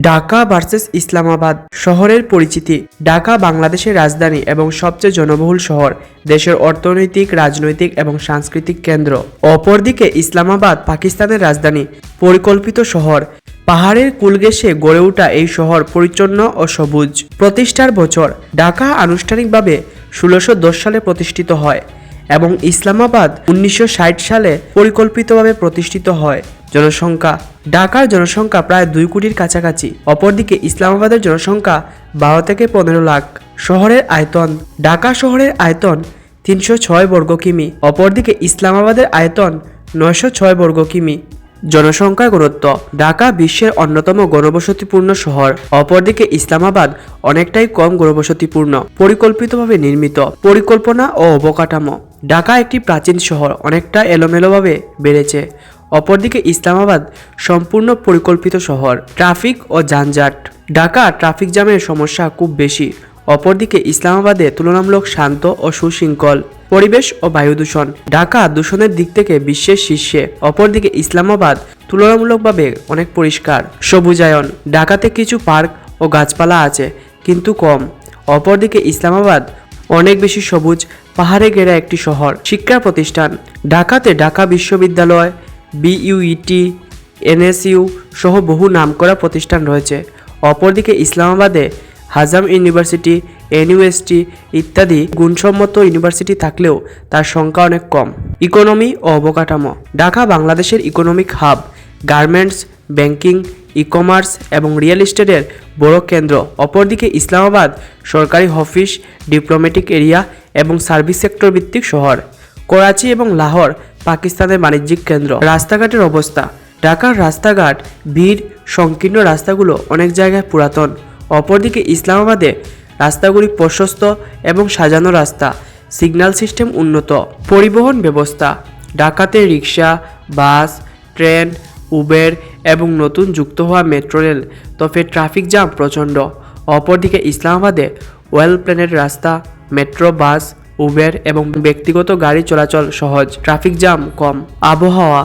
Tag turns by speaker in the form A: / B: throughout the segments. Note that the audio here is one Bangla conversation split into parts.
A: ঢাকা ভার্সেস ইসলামাবাদ শহরের পরিচিতি। ঢাকা বাংলাদেশের রাজধানী এবং সবচেয়ে জনবহুল শহর, দেশের অর্থনৈতিক, রাজনৈতিক এবং সাংস্কৃতিক কেন্দ্র। অপরদিকে ইসলামাবাদ, পাকিস্তানের রাজধানী, পরিকল্পিত শহর। পাহাড়ের কুলগেসে গড়ে ওঠা এই শহর পরিচ্ছন্ন ও সবুজ। প্রতিষ্ঠার বছর ঢাকা আনুষ্ঠানিকভাবে ষোলোশো দশ সালে প্রতিষ্ঠিত হয় এবং ইসলামাবাদ উনিশশো ষাট সালে পরিকল্পিতভাবে প্রতিষ্ঠিত হয়। জনসংখ্যা। ঢাকার জনসংখ্যা প্রায় দুই কোটির কাছাকাছি। অপরদিকে ইসলামাবাদের জনসংখ্যা বারো থেকে পনেরো লাখ। শহরের আয়তন, ঢাকা শহরের আয়তন তিনশো ছয় বর্গ কিমি। অপরদিকে ইসলামাবাদের আয়তন নয়শো ছয় বর্গ কিমি। জনসংখ্যার গুরুত্ব, ঢাকা বিশ্বের অন্যতম গণবসতিপূর্ণ শহর। অপরদিকে ইসলামাবাদ অনেকটাই কম গণবসতিপূর্ণ পরিকল্পিতভাবে নির্মিত, পরিকল্পনা ও অবকাঠামো। ঢাকা একটি প্রাচীন শহর, অনেকটা এলোমেলোভাবে বেড়েছে। অপরদিকে ইসলামাবাদ সম্পূর্ণ পরিকল্পিত শহর। ট্রাফিক ও যানজট। ঢাকা ট্রাফিক জ্যামের সমস্যা খুব বেশি। অপরদিকে ইসলামাবাদে তুলনামূলক শান্ত ও সুশৃঙ্খল পরিবেশ ও বায়ু দূষণ। ঢাকা দূষণের দিক থেকে বিশ্বের শীর্ষে। অপরদিকে ইসলামাবাদ তুলনামূলকভাবে অনেক পরিষ্কার। সবুজায়ন। ঢাকাতে কিছু পার্ক ও গাছপালা আছে, কিন্তু কম। অপরদিকে ইসলামাবাদ অনেক বেশি সবুজ, পাহাড়ে ঘেরা একটি শহর। শিক্ষা প্রতিষ্ঠান। ঢাকাতে ঢাকা বিশ্ববিদ্যালয় বিইউইটি এনএসইউ সহ বহু নামকরা প্রতিষ্ঠান রয়েছে। অপরদিকে ইসলামাবাদে হাজাম ইউনিভার্সিটি এনইউএসটি ইত্যাদি গুণসম্মত ইউনিভার্সিটি থাকলেও তার সংখ্যা অনেক কম। ইকোনমি ও অবকাঠামো। ঢাকা বাংলাদেশের economic hub, garments, banking e commerce এবং রিয়েল এস্টেটের বড় কেন্দ্র। অপরদিকে ইসলামাবাদ সরকারি অফিস, ডিপ্লোম্যাটিক এরিয়া এবং সার্ভিস সেক্টর ভিত্তিক শহর। করাচি এবং লাহোর, পাকিস্তানের বাণিজ্যিক কেন্দ্র। রাস্তাঘাটের অবস্থা। ঢাকার রাস্তাঘাট, ভিড়, সংকীর্ণ রাস্তাগুলো অনেক জায়গায় পুরাতন। অপরদিকে ইসলামাবাদে রাস্তাগুলি প্রশস্ত এবং সাজানো রাস্তা। সিগন্যাল সিস্টেম উন্নত। পরিবহন ব্যবস্থা। ঢাকাতে রিক্সা বাস, ট্রেন, উবের এবং নতুন যুক্ত হওয়া মেট্রো রেল। তবে ট্রাফিক জ্যাম প্রচণ্ড। অপরদিকে ইসলামাবাদে ওয়েল প্ল্যানের রাস্তা, মেট্রো, বাস উবের এবং ব্যক্তিগত গাড়ি চলাচল সহজ, ট্রাফিক জ্যাম কম। আবহাওয়া,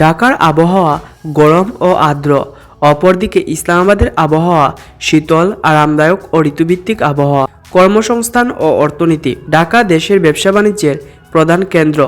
A: ঢাকার আবহাওয়া গরম ও আর্দ্র। অপরদিকে ইসলামাবাদের আবহাওয়া শীতল, আরামদায়ক ও ঋতুভিত্তিক আবহাওয়া। কর্মসংস্থান ও অর্থনীতি, ঢাকা দেশের ব্যবসা বাণিজ্যের প্রধান কেন্দ্র।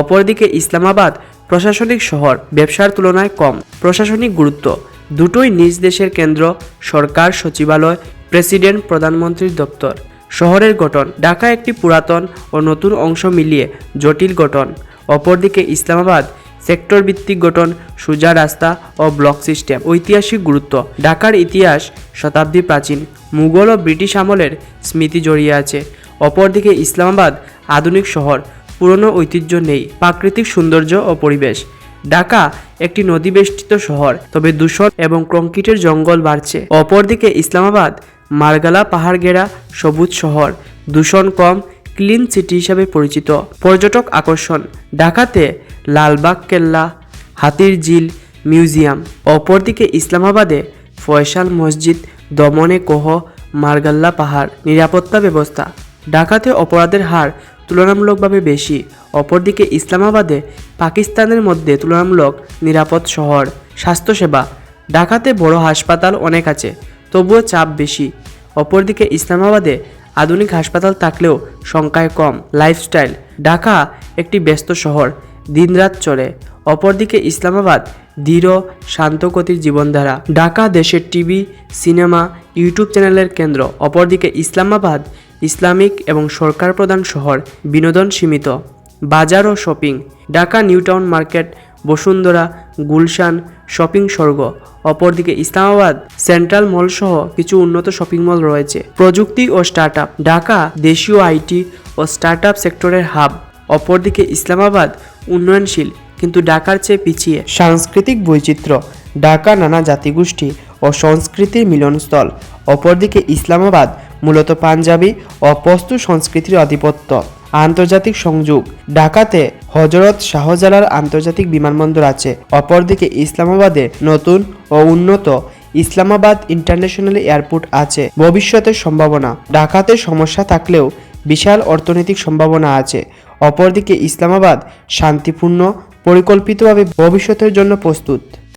A: অপরদিকে ইসলামাবাদ প্রশাসনিক শহর, ব্যবসার তুলনায় কম। প্রশাসনিক গুরুত্ব, দুটোই নিজ দেশের কেন্দ্র, সরকার, সচিবালয়, প্রেসিডেন্ট, প্রধানমন্ত্রীর দপ্তর। শহরের গঠন, ঢাকা একটি পুরাতন ও নতুন অংশ মিলিয়ে জটিল গঠন। অপরদিকে ইসলামাবাদ সেক্টর ভিত্তিক গঠন, সোজা রাস্তা ও ব্লক সিস্টেম। ঐতিহাসিক গুরুত্ব, ঢাকার ইতিহাস শতাব্দী প্রাচীন। মুঘল ও ব্রিটিশ আমলের স্মৃতি জড়িয়ে আছে। অপরদিকে ইসলামাবাদ আধুনিক শহর, পুরনো ঐতিহ্য নেই, প্রাকৃতিক সৌন্দর্য ও পরিবেশ। ঢাকা একটি নদীবেষ্টিত শহর, তবে দূষণ এবং কংক্রিটের জঙ্গল বাড়ছে। অপরদিকে ইসলামাবাদ মার্গালা পাহাড় ঘেরা সবুজ শহর, দূষণ কম, ক্লিন সিটি হিসাবে পরিচিত। পর্যটক আকর্ষণ, ঢাকাতে লালবাগ, কেল্লা, হাতির ঝিল, মিউজিয়াম। অপরদিকে ইসলামাবাদে ফয়সাল মসজিদ, দমনে কোহ, মার্গাল্লা পাহাড়, নিরাপত্তা ব্যবস্থা। ঢাকাতে অপরাধের হার তুলনামূলকভাবে বেশি। অপরদিকে ইসলামাবাদে পাকিস্তানের মধ্যে তুলনামূলক নিরাপদ শহর, স্বাস্থ্যসেবা। ঢাকাতে বড় হাসপাতাল অনেক আছে, তবুও চাপ বেশি। অপরদিকে ইসলামাবাদে আধুনিক হাসপাতাল থাকলেও সংখ্যায় কম লাইফস্টাইল ঢাকা একটি ব্যস্ত শহর, দিনরাত চলে। অপরদিকে ইসলামাবাদ দৃঢ়, শান্তগতির জীবনধারা। ঢাকা দেশের টিভি, সিনেমা, ইউটিউব চ্যানেলের কেন্দ্র। অপরদিকে ইসলামাবাদ ইসলামিক এবং সরকার প্রধান শহর, বিনোদন সীমিত। বাজার ও shopping. Dhaka new town market Bashundhara, Gulshan, shopping স্বর্গ, অপরদিকে ইসলামাবাদ, সেন্ট্রাল মল সহ কিছু উন্নত শপিং মল রয়েছে। প্রযুক্তি ও স্টার্ট ঢাকা, দেশীয় আইটি ও স্টার্ট সেক্টরের হাব। অপরদিকে ইসলামাবাদ, উন্নয়নশীল, কিন্তু ঢাকার চেয়ে পিছিয়ে। সাংস্কৃতিক বৈচিত্র্য, ঢাকা নানা জাতিগোষ্ঠী ও সংস্কৃতির মিলনস্থল। অপরদিকে ইসলামাবাদ, মূলত পাঞ্জাবি ও পস্তু সংস্কৃতির আধিপত্য। আন্তর্জাতিক সংযোগ। ঢাকাতে হজরত শাহজালাল আন্তর্জাতিক বিমানবন্দর আছে। অপরদিকে ইসলামাবাদে নতুন ও উন্নত ইসলামাবাদ ইন্টারন্যাশনাল এয়ারপোর্ট আছে। ভবিষ্যতের সম্ভাবনা। ঢাকাতে সমস্যা থাকলেও বিশাল অর্থনৈতিক সম্ভাবনা আছে। অপরদিকে ইসলামাবাদ শান্তিপূর্ণ, পরিকল্পিতভাবে ভবিষ্যতের জন্য প্রস্তুত।